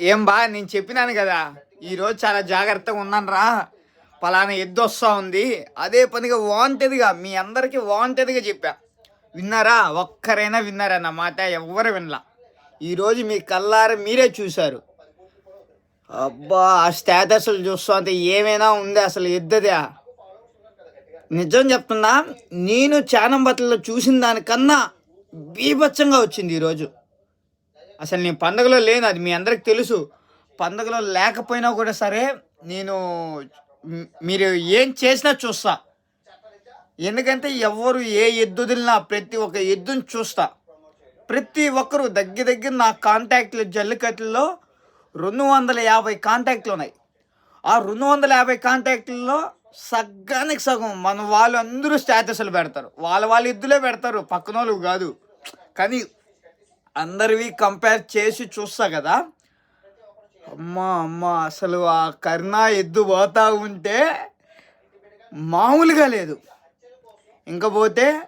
ఏం బా నేను చెప్పినాను కదా. ఈరోజు చాలా జాగ్రత్తగా ఉన్నాను రా పలానా ఎద్దు వస్తూ ఉంది. అదే పనిగా వాంటెడ్గా మీ అందరికీ వాంటెడ్గా చెప్పా. విన్నారా? ఒక్కరైనా విన్నారా నా మాట? ఎవ్వరు వినలా. ఈరోజు మీ కల్లార మీరే చూశారు. అబ్బా ఆ స్టేటస్లు చూస్తుంటే ఏమైనా ఉంది అసలు ఎద్దదా? నిజం చెప్తున్నా నేను చానం బట్టల్లో చూసిన దానికన్నా బీభత్సంగా వచ్చింది ఈరోజు అసలు నేను పండగలో లేను అది మీ అందరికి తెలుసు. పండగలో లేకపోయినా కూడా సరే నేను మీరు ఏం చేసినా చూస్తా. ఎందుకంటే ఎవరు ఏ ఎద్దు వదిలినా ప్రతి ఒక్క ఎద్దుని చూస్తా. ప్రతి ఒక్కరు దగ్గర దగ్గర నా కాంటాక్ట్లు జల్లికట్టులో రెండు వందల యాభై కాంటాక్ట్లు ఉన్నాయి. ఆ రెండు వందల యాభై కాంటాక్ట్లో సగానికి సగం మన వాళ్ళు అందరూ స్టేటస్లు పెడతారు. వాళ్ళ వాళ్ళ ఎద్దులే పెడతారు. పక్కన వాళ్ళు కాదు. కానీ అందరివి కంపేర్ చేసి చూస్తా కదా. అమ్మా అమ్మ అసలు ఆ కర్ణా ఎద్దు పోతా ఉంటే మామూలుగా లేదు. ఇంకా పోతే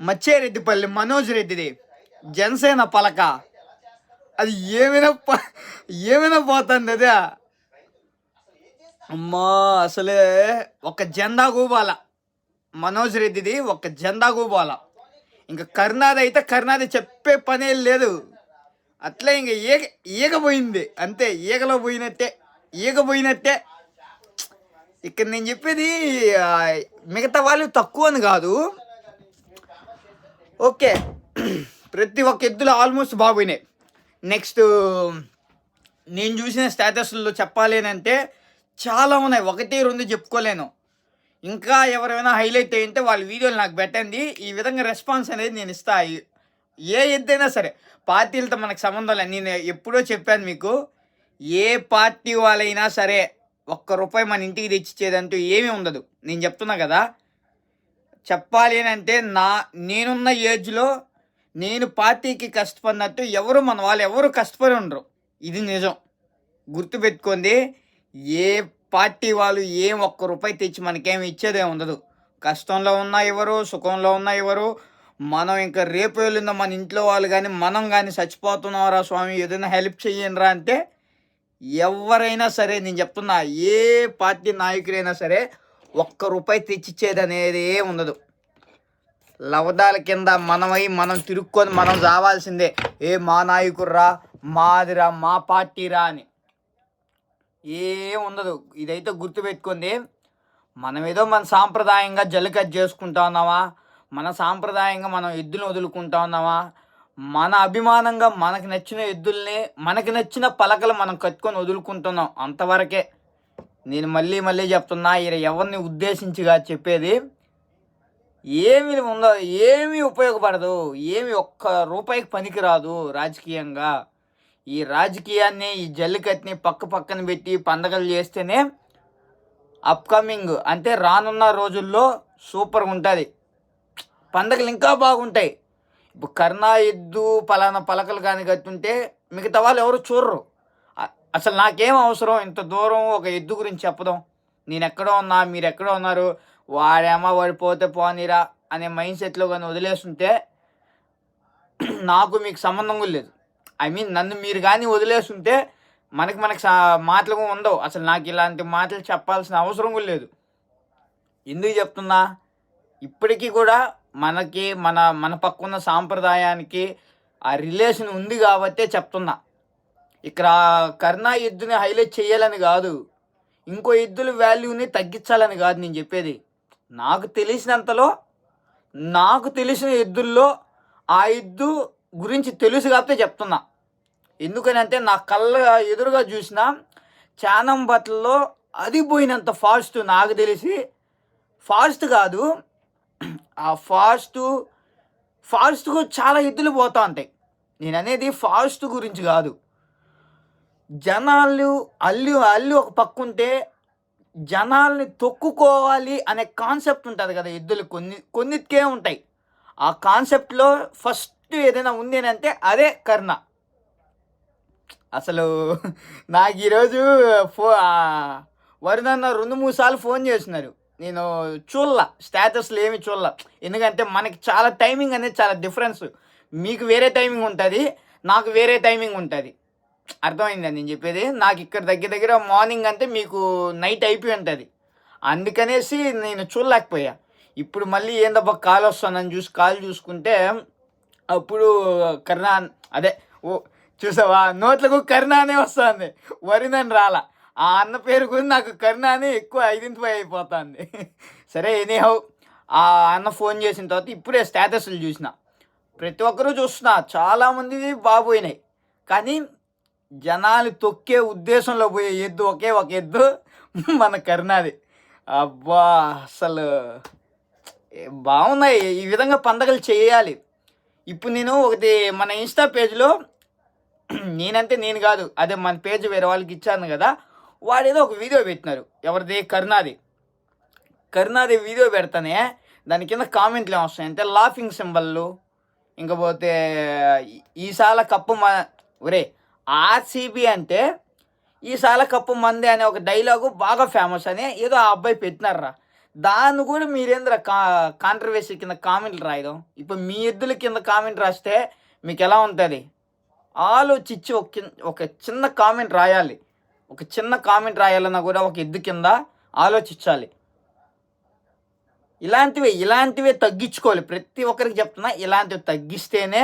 మచ్చేరెడ్డిపల్లి మనోజ్ రెడ్డిది జనసేన పలక. అది ఏమైనా ఏమైనా పోతుంది అదే. అమ్మా అసలే ఒక జెండా గూబాల. మనోజ్ రెడ్డిది ఒక జెండా గూబాల. ఇంకా కర్ణాది అయితే కర్ణాది చెప్పే పనే లేదు. అట్లే ఇంకా ఈగ ఈగ పోయింది అంతే ఈగలో పోయినట్టే ఈగ పోయినట్టే ఇక్కడ నేను చెప్పేది మిగతా వాళ్ళు తక్కువ అని కాదు. ఓకే ప్రతి ఒక్క ఎద్దులు ఆల్మోస్ట్ బాగుపోయినాయి నెక్స్ట్ నేను చూసిన స్టేటస్లో చెప్పాలి అంటే చాలా ఉన్నాయి. ఒకటి రెండు చెప్పుకోలేను. ఇంకా ఎవరైనా హైలైట్ అయ్యింటే వాళ్ళ వీడియోలు నాకు పెట్టండి. ఈ విధంగా రెస్పాన్స్ అనేది నేను ఇస్తా. ఏ ఎద్దైనా సరే పార్టీలతో మనకు సంబంధం లేదు నేను ఎప్పుడో చెప్పాను మీకు. ఏ పార్టీ వాళ్ళైనా సరే ఒక్క రూపాయి మన ఇంటికి తెచ్చిచ్చేదంటూ ఏమీ ఉండదు. నేను చెప్తున్నా కదా. చెప్పాలి అని అంటే నా నేనున్న ఏజ్లో నేను పార్టీకి కష్టపడినట్టు ఎవరు మన వాళ్ళు ఎవరు కష్టపడి ఉండరు. ఇది నిజం. గుర్తుపెట్టుకోండి. ఏ పార్టీ వాళ్ళు ఏం ఒక్క రూపాయి తెచ్చి మనకేమి ఇచ్చేదే ఉండదు. కష్టంలో ఉన్నా ఎవరు సుఖంలో ఉన్నా ఎవరు. మనం ఇంకా రేపు వెళ్ళిందో మన ఇంట్లో వాళ్ళు కానీ మనం కానీ చచ్చిపోతున్నారా స్వామి? ఏదైనా హెల్ప్ చేయండిరా అంటే ఎవరైనా సరే నేను చెప్తున్నా ఏ పార్టీ నాయకుడైనా సరే ఒక్క రూపాయి తెచ్చిచ్చేది అనేది ఉండదు. లవదాల కింద మనమై మనం తిరుక్కొని మనం రావాల్సిందే ఏ మా నాయకుర్రా మాదిరా మా పార్టీరా అని. ఏం ఉండదు ఇదైతే గుర్తుపెట్టుకుంది మనమేదో మన సాంప్రదాయంగా జల్లికట్ చేసుకుంటా ఉన్నామా? మన సాంప్రదాయంగా మనం ఎద్దులు వదులుకుంటా ఉన్నామా? మన అభిమానంగా మనకు నచ్చిన ఎద్దుల్ని మనకు నచ్చిన పలకలు మనం కట్టుకొని వదులుకుంటున్నాం అంతవరకే. నేను మళ్ళీ మళ్ళీ చెప్తున్నా ఈయన ఎవరిని ఉద్దేశించిగా చెప్పేది ఏమి ఉందో ఏమీ ఉపయోగపడదు ఏమి ఒక్క రూపాయికి పనికిరాదు రాజకీయంగా. ఈ రాజకీయాన్ని ఈ జల్లికట్టుని పక్క పక్కన పెట్టి పండగలు చేస్తేనే అప్కమింగ్ అంటే రానున్న రోజుల్లో సూపర్గా ఉంటుంది. పండగలు ఇంకా బాగుంటాయి. ఇప్పుడు కర్ణా ఎద్దు పలానా పలకలు కానీ కట్టుంటే మిగతా వాళ్ళు ఎవరు చూడరు అసలు నాకేం అవసరం? ఇంత దూరం ఒక ఎద్దు గురించి చెప్పడం నేను ఎక్కడో ఉన్నా మీరు ఎక్కడో ఉన్నారు వాడేమో వాడిపోతే పోనీరా అనే మైండ్ సెట్లో కానీ వదిలేస్తుంటే నాకు మీకు సంబంధం కూడా లేదు. ఐ మీన్ నన్ను మీరు కానీ వదిలేస్తుంటే మనకి మనకి సా- మాటలు కూడా ఉండవు. అసలు నాకు ఇలాంటి మాటలు చెప్పాల్సిన అవసరం కూడా లేదు. ఎందుకు చెప్తున్నా? ఇప్పటికీ కూడా మనకి మన మన పక్కన్న సాంప్రదాయానికి ఆ రిలేషన్ ఉంది కాబట్టే చెప్తున్నా. ఇక్కడ కర్ణా ఎద్దుని హైలైట్ చేయాలని కాదు ఇంకో ఎద్దుల వాల్యూని తగ్గించాలని కాదు నేను చెప్పేది. నాకు తెలిసినంతలో నాకు తెలిసిన ఎద్దుల్లో ఆ ఎద్దు గురించి తెలుసు కాబట్టి చెప్తున్నా. ఎందుకని అంటే నా కళ్ళ ఎదురుగా చూసిన చానం బట్టల్లో అది పోయినంత ఫాస్ట్ నాకు తెలిసి ఫాస్ట్ కాదు ఆ ఫాస్ట్ ఫాస్ట్గా చాలా ఎద్దులు పోతూ ఉంటాయి. నేను అనేది ఫాస్ట్ గురించి కాదు. జనాలు అల్లు అల్లు ఒక పక్క ఉంటే జనాల్ని తొక్కుకోవాలి అనే కాన్సెప్ట్ ఉంటుంది కదా ఎద్దులు. కొన్ని కొన్నిటికే ఉంటాయి. ఆ కాన్సెప్ట్లో ఫస్ట్ ఏదైనా ఉంది అని అంటే అదే కర్ణ అసలు నాకు ఈరోజు ఫో ఆ, రెండు మూడు సార్లు ఫోన్ చేసినారు. నేను చూడలా స్టేటస్లు ఏమి చూడలా ఎందుకంటే మనకి చాలా టైమింగ్ అనేది చాలా డిఫరెన్స్ మీకు వేరే టైమింగ్ ఉంటుంది నాకు వేరే టైమింగ్ ఉంటుంది అర్థమైందని నేను చెప్పేది నాకు ఇక్కడ దగ్గర దగ్గర మార్నింగ్ అంటే మీకు నైట్ అయిపోయి ఉంటుంది అందుకనేసి నేను చూడలేకపోయా ఇప్పుడు మళ్ళీ ఏందబ్బా కాల్ వస్తానని చూసి కాల్ చూసుకుంటే అప్పుడు కరుణా అదే ఓ చూసావా? నోట్లకు కరుణ అనే వస్తుంది. వరినని రాలా. ఆ అన్న పేరు కూడా నాకు కరుణ అని ఎక్కువ ఐడెంటిఫై అయిపోతుంది. సరే ఎనీహౌ ఆ అన్న ఫోన్ చేసిన తర్వాత ఇప్పుడే స్టేటస్లు చూసిన. ప్రతి ఒక్కరూ చూస్తున్నా. చాలామంది బాగోయినాయి కానీ జనాలు తొక్కే ఉద్దేశంలో పోయే ఎద్దు ఒకే ఒక ఎద్దు మన కరుణాది. అబ్బా అసలు బాగున్నాయి. ఈ విధంగా పండగలు చేయాలి. ఇప్పుడు నేను ఒకటి మన ఇన్స్టా పేజ్లో నేనంటే నేను కాదు అదే మన పేజ్ వేరే వాళ్ళకి ఇచ్చాను కదా వాడు ఏదో ఒక వీడియో పెట్టినారు. ఎవరిది? కరుణాది. కరుణాది వీడియో పెడతానే దాని కింద కామెంట్లు ఏమొస్తాయి అంటే లాఫింగ్ సింబల్లు ఇంకపోతే ఈసాల కప్పు మ ఒరే ఆర్సీబీ అంటే ఈసాల కప్పు మంది అనే ఒక డైలాగు బాగా ఫేమస్ అని ఏదో ఆ అబ్బాయి పెట్టినారా దాన్ని కూడా మీరేంద్ర కా కాంట్రవర్సీ కింద కామెంట్లు రాయడం. ఇప్పుడు మీ ఎద్దుల కింద కామెంట్ రాస్తే మీకు ఎలా ఉంటుంది? ఆలోచించి ఒక ఒక చిన్న కామెంట్ రాయాలి. ఒక చిన్న కామెంట్ రాయాలన్నా కూడా ఒక ఎద్దు కింద ఆలోచించాలి. ఇలాంటివి ఇలాంటివే తగ్గించుకోవాలి. ప్రతి ఒక్కరికి చెప్తున్నా ఇలాంటివి తగ్గిస్తేనే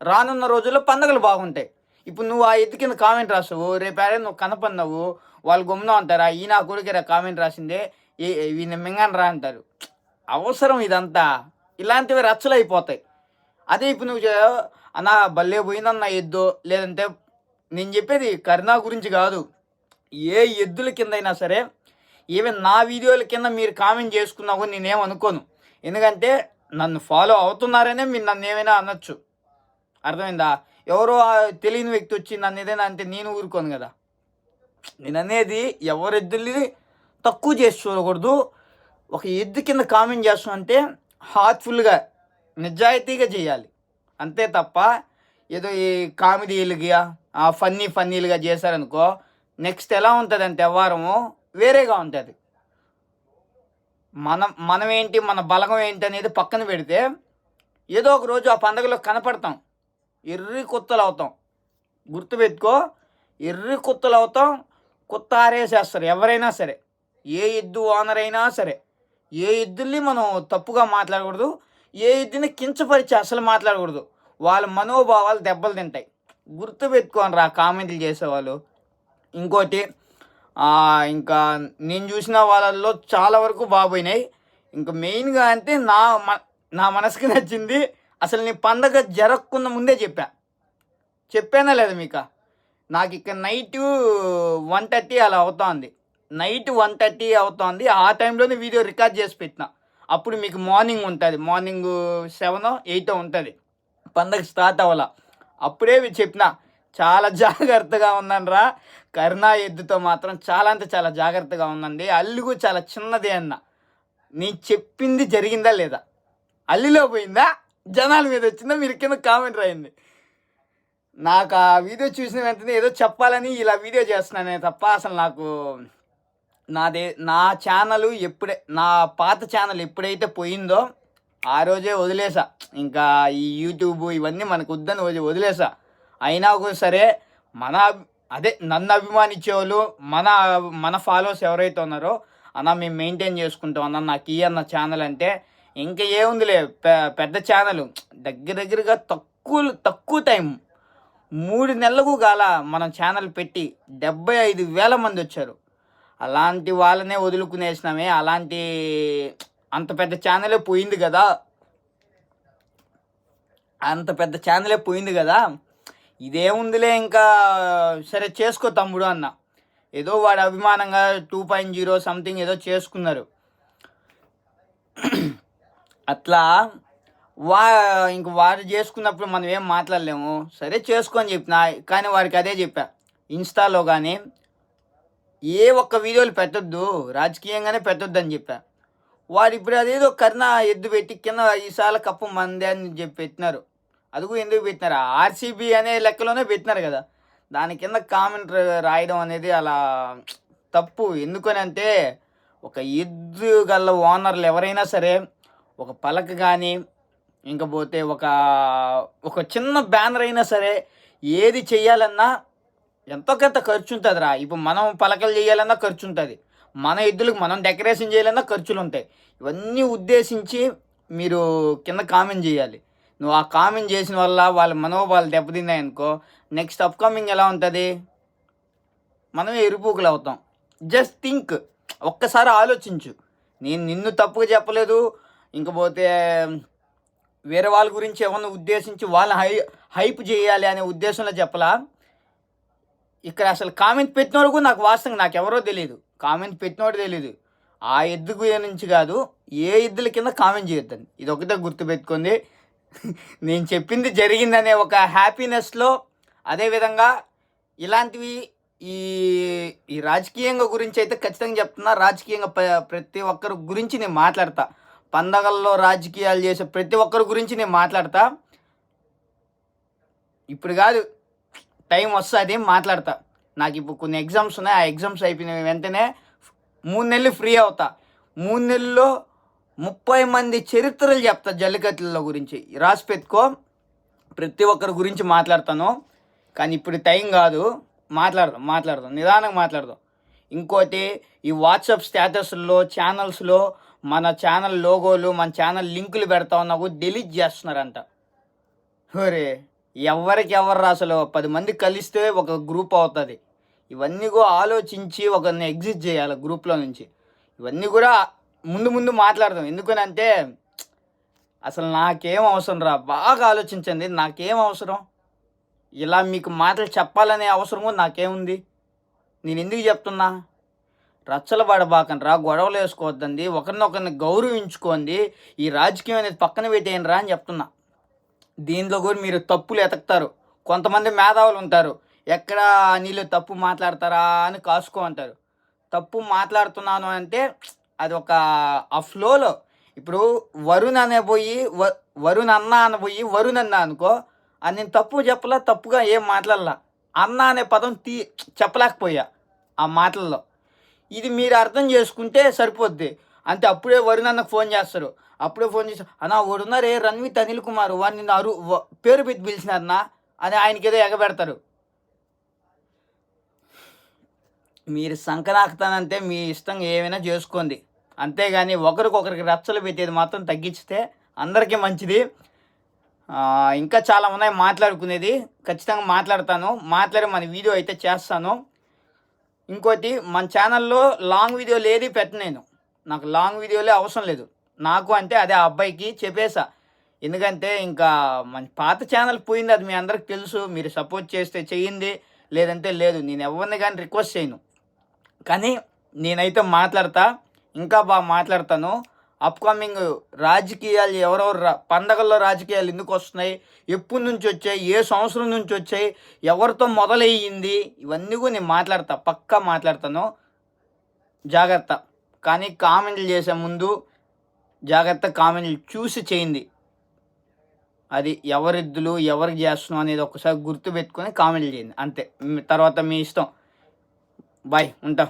రానున్న రోజుల్లో పండుగలు బాగుంటాయి. ఇప్పుడు నువ్వు ఆ ఎద్దు కింద కామెంట్ రాసావు రేపు నువ్వు కనపడినావు వాళ్ళు గమ్మున అంటారా ఈ నా కొడుకురా కామెంట్ రాసిందే ఈ ఈయన రా అంటారు. అవసరం ఇదంతా. ఇలాంటివి రచ్చలు అయిపోతాయి అదే ఇప్పుడు నువ్వు అన్న భలే పోయిందన్న ఎద్దు లేదంటే నేను చెప్పేది కరుణా గురించి కాదు. ఏ ఎద్దుల కింద అయినా సరే ఈవెన్ నా వీడియోల కింద మీరు కామెంట్ చేసుకున్నా కూడా నేనేం అనుకోను. ఎందుకంటే నన్ను ఫాలో అవుతున్నారనే మీరు నన్ను ఏమైనా అనొచ్చు. అర్థమైందా? ఎవరో తెలియని వ్యక్తి వచ్చి నన్ను ఏదైనా అంటే నేను ఊరుకోను కదా. నేను అనేది ఎవరెద్దుల్ని తక్కువ చేసి చూడకూడదు. ఒక ఎద్దు కింద కామెంట్ చేస్తాం అంటే హార్ట్ఫుల్గా నిజాయితీగా చేయాలి. అంతే తప్ప ఏదో ఈ కామెడీలుగా ఆ ఫన్నీ ఫన్నీలుగా చేశారనుకో నెక్స్ట్ ఎలా ఉంటుంది అంటే వ్యవహారము వేరేగా ఉంటుంది. మనం మనం ఏంటి మన బలగం ఏంటి అనేది పక్కన పెడితే ఏదో ఒక రోజు ఆ పండగలో కనపడతాం. ఎర్రి కుత్తలు అవుతాం. గుర్తుపెట్టుకో ఎర్రి కుత్తలు అవుతాం కుత్త ఆరేసేస్తారు ఎవరైనా సరే. ఏ ఎద్దు ఓనర్ అయినా సరే ఏ ఎద్దుల్ని మనం తప్పుగా మాట్లాడకూడదు ఏ ఎద్దుని కించపరిచి అసలు మాట్లాడకూడదు. వాళ్ళ మనోభావాలు దెబ్బలు తింటాయి. గుర్తుపెట్టుకోని రా కామెంట్లు చేసేవాళ్ళు. ఇంకోటి ఇంకా నేను చూసిన వాళ్ళల్లో చాలా వరకు బాగుపోయినాయి ఇంకా మెయిన్గా అంటే నా నా మనసుకి నచ్చింది అసలు నీ పండగ జరగకుండా ముందే చెప్పా. చెప్పానా లేదా మీకు? నాకు ఇక్కడ నైట్ వన్ థర్టీ అలా అవుతోంది. నైట్ వన్ థర్టీ అవుతోంది. ఆ టైంలోనే వీడియో రికార్డ్ చేసి పెట్టిన. అప్పుడు మీకు మార్నింగ్ ఉంటుంది. మార్నింగ్ సెవెన్ ఎయిట్ ఉంటుంది. పండగ స్టార్ట్ అవ్వాల. అప్పుడే చెప్పిన. చాలా జాగ్రత్తగా ఉన్నాను రా కరుణా ఎద్దుతో మాత్రం చాలా అంటే చాలా జాగ్రత్తగా ఉందండి అల్లుగు చాలా చిన్నదే అన్న. నేను చెప్పింది జరిగిందా లేదా? అల్లిలో పోయిందా? జనాల మీద వచ్చిందా? మీరు కింద కామెంట్ రాయింది నాకు ఆ వీడియో చూసిన వెంటనే ఏదో చెప్పాలని ఇలా వీడియో చేస్తున్నానే తప్ప అసలు నాకు నాదే నా ఛానల్ ఎప్పుడే నా పాత ఛానల్ ఎప్పుడైతే పోయిందో ఆ రోజే వదిలేసా. ఇంకా ఈ యూట్యూబ్ ఇవన్నీ మనకు వద్దని వదిలే వదిలేసా. అయినా కూడా సరే మన అదే నన్ను అభిమానించేవాళ్ళు మన మన ఫాలోవర్స్ ఎవరైతే ఉన్నారో అన్న మేము మెయింటైన్ చేసుకుంటాం అన్న నాకు ఈ అన్న ఛానల్ అంటే ఇంకా ఏముందిలే పెద్ద ఛానల్. దగ్గర దగ్గరగా తక్కువ తక్కువ టైం. మూడు నెలలకు గాల మనం ఛానల్ పెట్టి డెబ్బై ఐదు వేల మంది వచ్చారు. అలాంటి వాళ్ళనే వదులుకునేసినామే అలాంటి అంత పెద్ద ఛానలే పోయింది కదా. అంత పెద్ద ఛానలే పోయింది కదా. ఇదేముందిలే ఇంకా సరే చేసుకో తమ్ముడు అన్న. ఏదో వాడు అభిమానంగా టూ పాయింట్ జీరో సంథింగ్ ఏదో చేసుకున్నారు. అట్లా వా ఇంక వారు చేసుకున్నప్పుడు మనం ఏం మాట్లాడలేము. సరే చేసుకొని చెప్పిన కానీ వారికి అదే చెప్పా. ఇన్స్టాలో కానీ ఏ ఒక్క వీడియోలు పెట్టొద్దు రాజకీయంగానే పెట్టొద్దు అని చెప్పా. వాడు ఇప్పుడు అదేదో కర్ణ ఎద్దు పెట్టి కింద ఈసారి కప్పు మందే అని చెప్పి పెట్టినారు. అది కూడా ఎందుకు పెట్టినారు? ఆర్సీబీ అనే లెక్కలోనే పెట్టినారు కదా. దాని కింద కామెంట్ రాయడం అనేది అలా తప్పు. ఎందుకని అంటే ఒక ఎద్దు గల ఓనర్లు ఎవరైనా సరే ఒక పలక కానీ ఇంకపోతే ఒక ఒక చిన్న బ్యానర్ అయినా సరే ఏది చెయ్యాలన్నా ఎంతో కొంత ఖర్చు ఉంటుందిరా ఇప్పుడు మనం పలకలు చేయాలన్నా ఖర్చు ఉంటుంది మన ఎద్దులకు మనం డెకరేషన్ చేయాలన్నా ఖర్చులు ఉంటాయి ఇవన్నీ ఉద్దేశించి మీరు కింద కామెంట్ చేయాలి. నువ్వు ఆ కామెంట్ చేసిన వల్ల వాళ్ళ మనోభావాలు దెబ్బతిన్నాయి అనుకో నెక్స్ట్ అప్కమింగ్ ఎలా ఉంటుంది? మనం ఎరుపుకులు అవుతాం. జస్ట్ థింక్ ఒక్కసారి ఆలోచించు. నేను నిన్ను తప్పుగా చెప్పలేదు. ఇంకపోతే వేరే వాళ్ళ గురించి ఏమన్నా ఉద్దేశించి వాళ్ళని హై హైప్ చేయాలి అనే ఉద్దేశంలో చెప్పలా? ఇక్కడ అసలు కామెంట్ పెట్టినోడు కూడా నాకు వాస్తవంగా నాకు ఎవరో తెలియదు కామెంట్ పెట్టినోడు తెలియదు ఆ ఎద్దుకు నుంచి కాదు ఏ ఎద్దుల కింద కామెంట్ చేయొద్దండి. ఇది ఒకటే గుర్తుపెట్టుకోండి. నేను చెప్పింది జరిగిందనే ఒక హ్యాపీనెస్లో అదేవిధంగా ఇలాంటివి ఈ ఈ రాజకీయంగా గురించి అయితే ఖచ్చితంగా చెప్తున్నా. రాజకీయంగా ప్రతి ఒక్కరి గురించి నేను మాట్లాడతా. పండగల్లో రాజకీయాలు చేసే ప్రతి ఒక్కరి గురించి నేను మాట్లాడతా. ఇప్పుడు కాదు టైం వస్తుంది మాట్లాడతా. నాకు ఇప్పుడు కొన్ని ఎగ్జామ్స్ ఉన్నాయి ఆ ఎగ్జామ్స్ అయిపోయిన వెంటనే మూడు నెలలు ఫ్రీ అవుతా. మూడు నెలల్లో ముప్పై మంది చరిత్రలు చెప్తా జల్లికట్టుల గురించి. రాసి పెట్టుకో ప్రతి ఒక్కరి గురించి మాట్లాడతాను. కానీ ఇప్పుడు టైం కాదు. మాట్లాడదాం మాట్లాడదాం. నిదానంగా మాట్లాడదాం. ఇంకోటి ఈ వాట్సాప్ స్టేటస్లో ఛానల్స్లో మన ఛానల్ లోగోలు మన ఛానల్ లింకులు పెడతా ఉన్నా కూడా డిలీట్ చేస్తున్నారంట. ఒరే ఎవరికి ఎవరు అసలు? పది మంది కలిస్తే ఒక గ్రూప్ అవుతుంది. ఇవన్నీ కూడా ఆలోచించి ఒకరిని ఎగ్జిట్ చేయాలి గ్రూప్లో నుంచి. ఇవన్నీ కూడా ముందు ముందు మాట్లాడదాం. ఎందుకనంటే అసలు నాకేం అవసరం రా? బాగా ఆలోచించండి. నాకేం అవసరం? ఇలా మీకు మాటలు చెప్పాలనే అవసరము నాకేముంది? నేను ఎందుకు చెప్తున్నా? రచ్చలు పడబాకండి రా. గొడవలు వేసుకోవద్దండి. ఒకరినొకరిని గౌరవించుకోండి. ఈ రాజకీయం అనేది పక్కన పెట్టేయండి రా అని చెప్తున్నా. దీనిలో కూడా మీరు తప్పులు ఎతకుతారు. కొంతమంది మేధావులు ఉంటారు. ఎక్కడ నీళ్ళు తప్పు మాట్లాడతారా అని కాసుకో అంటారు. తప్పు మాట్లాడుతున్నాను అంటే అది ఒక ఆ ఫ్లోలో. ఇప్పుడు వరుణ్ అనే పోయి వ- వరుణ్ అన్న అని పోయి వరుణ్ అన్న అనుకో అది నేను తప్పు చెప్పలా తప్పుగా ఏం మాట్లాడలా. అన్న అనే పదం తీ చెప్పలేకపోయా ఆ మాటల్లో. ఇది మీరు అర్థం చేసుకుంటే సరిపోద్ది. అంతే అప్పుడే వరుణ్ అన్నకు ఫోన్ చేస్తారు. అప్పుడే ఫోన్ చేసి అన్నా వాడున్నారే రణ్విత్ అనిల్ కుమార్ వాడిని నిన్ను అరు పేరు పెట్టి పిలిచినారన్నా అని ఆయనకి ఏదో ఎగబెడతారు. మీరు సంకనాకుతానంటే మీ ఇష్టం ఏమైనా చేసుకోండి. అంతేగాని ఒకరికొకరికి రచ్చలు పెట్టేది మాత్రం తగ్గించితే అందరికీ మంచిది. ఇంకా చాలా ఉన్నాయి మాట్లాడుకునేది. ఖచ్చితంగా మాట్లాడతాను. మాట్లాడి మన వీడియో అయితే చేస్తాను. ఇంకోటి మన ఛానల్లో లాంగ్ వీడియోలు పెట్ట పెట్టనేను నాకు లాంగ్ వీడియోలే అవసరం లేదు. నాకు అంటే అదే ఆ అబ్బాయికి చెప్పేసా. ఎందుకంటే ఇంకా మన పాత ఛానల్ పోయింది అది మీ అందరికి తెలుసు. మీరు సపోర్ట్ చేస్తే చెయ్యింది లేదంటే లేదు. నేను ఎవరిని కానీ రిక్వెస్ట్ చేయను. కానీ నేనైతే మాట్లాడతా. ఇంకా బాగా మాట్లాడతాను. అప్కమింగ్ రాజకీయాలు ఎవరెవరు రా- పండగల్లో రాజకీయాలు ఎందుకు వస్తున్నాయి? ఎప్పటి నుంచి వచ్చాయి? ఏ సంవత్సరం నుంచి వచ్చాయి? ఎవరితో మొదలయ్యింది? ఇవన్నీ కూడా నేను మాట్లాడతా. పక్కా మాట్లాడతాను. జాగ్రత్త. కానీ కామెంట్లు చేసే ముందు జాగ్రత్త కామెంట్లు చూసి చేయింది అది ఎవరిద్దులు ఎవరికి చేస్తున్నాం అనేది ఒకసారి గుర్తు పెట్టుకొని కామెంట్లు చేయండి. అంతే. తర్వాత మీ ఇష్టం. బాయ్. ఉంటాం.